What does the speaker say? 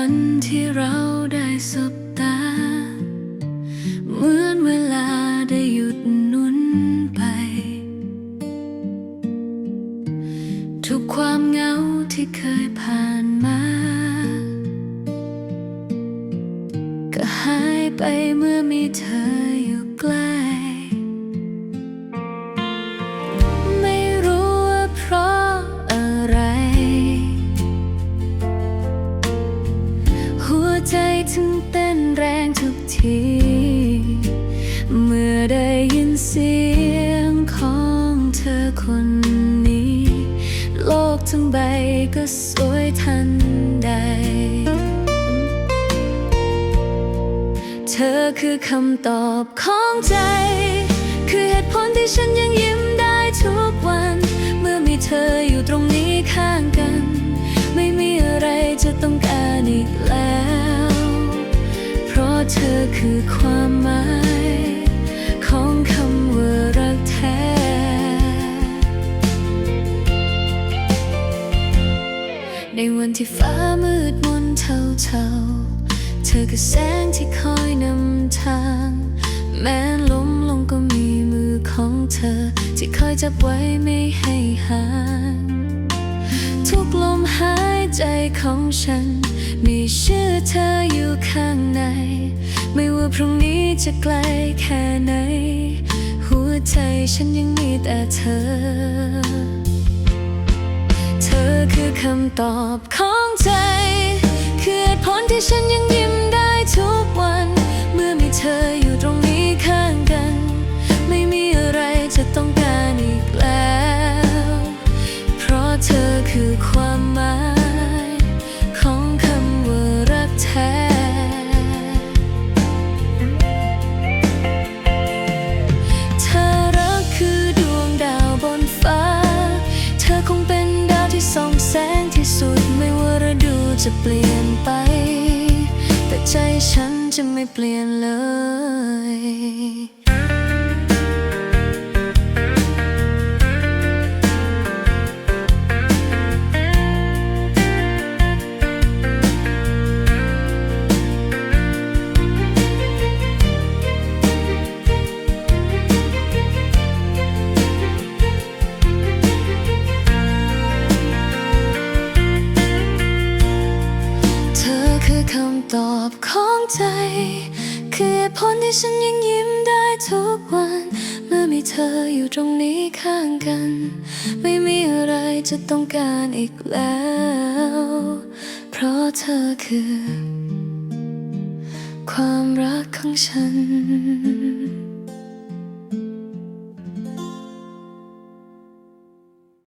ตั้งแต่วันที่เราได้สบตา เหมือนเวลาได้หยุดนุนไป ทุกความเหงาที่เคยผ่านมา ก็หายไปเมื่อมีเธออยู่ ใจถึงเต้นแรงทุกที เมื่อได้ยินเสียงของเธอคนนี้ โลกทั้งใบก็สวยทันใด เธอคือคำตอบของใจ คือเหตุผลที่ฉันยังยิ้มได้ทุกวัน เธอคือความหมาย ของคำว่ารักแท้ ในวันที่ฟ้ามืดมนเทาๆเธอคือแสงที่คอยนำทาง แม้ล้มลงก็มีมือของเธอ ที่คอยจับไว้ไม่ให้ห่าง ทุกลมหายใจของฉัน มีชื่อเธออยู่ข้างใน ไม่ว่าพรุ่งนี้จะไกลแค่ไหน หัวใจฉันยังมีแต่เธอ เธอคือคำตอบของใจ คือผลที่ฉันยัง สุดไม่ว่าฤดูจะเปลี่ยนไป แต่ใจฉันจะไม่เปลี่ยนเลย คำตอบของใจ คือเหตุผลที่ฉันยังยิ้มได้ทุกวัน เมื่อมีเธออยู่ตรงนี้ข้างกัน ไม่มีอะไรจะต้องการอีกแล้ว เพราะเธอคือ ความรักของฉัน